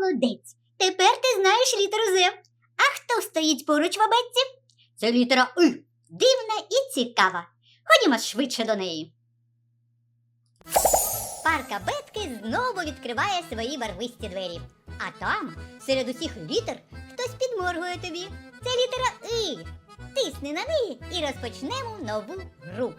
Молодець. Тепер ти знаєш літеру З. А хто стоїть поруч в абетці? Це літера И. Дивна і цікава. Ходімо швидше до неї. Парк абетки знову відкриває свої барвисті двері. А там, серед усіх літер, хтось підморгує тобі. Це літера И. Тисни на неї і розпочнемо нову гру.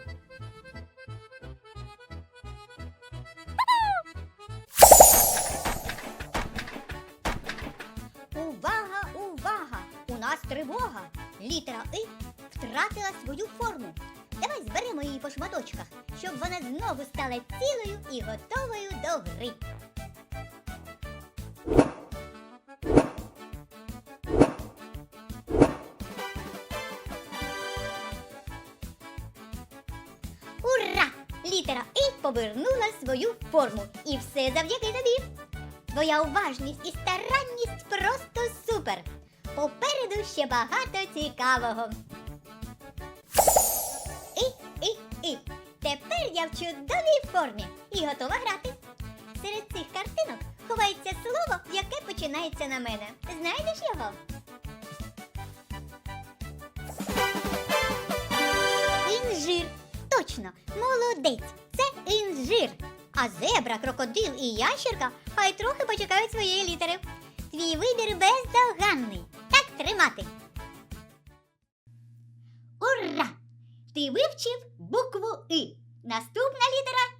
Нас тривога! Літера И втратила свою форму. Давай зберемо її по шматочках, щоб вона знову стала цілою і готовою до гри. Ура! Літера І повернула свою форму. І все завдяки тобі. Твоя уважність і старанність. Попереду ще багато цікавого. І, і, і. Тепер я в чудовій формі і готова грати. Серед цих картинок ховається слово, яке починається на мене. Знайдеш його? Інжир. Точно, молодець. Це інжир. А зебра, крокодил і ящерка хай трохи почекають своєї літери. Тримати. Ура! Ти вивчив букву И. Наступна літера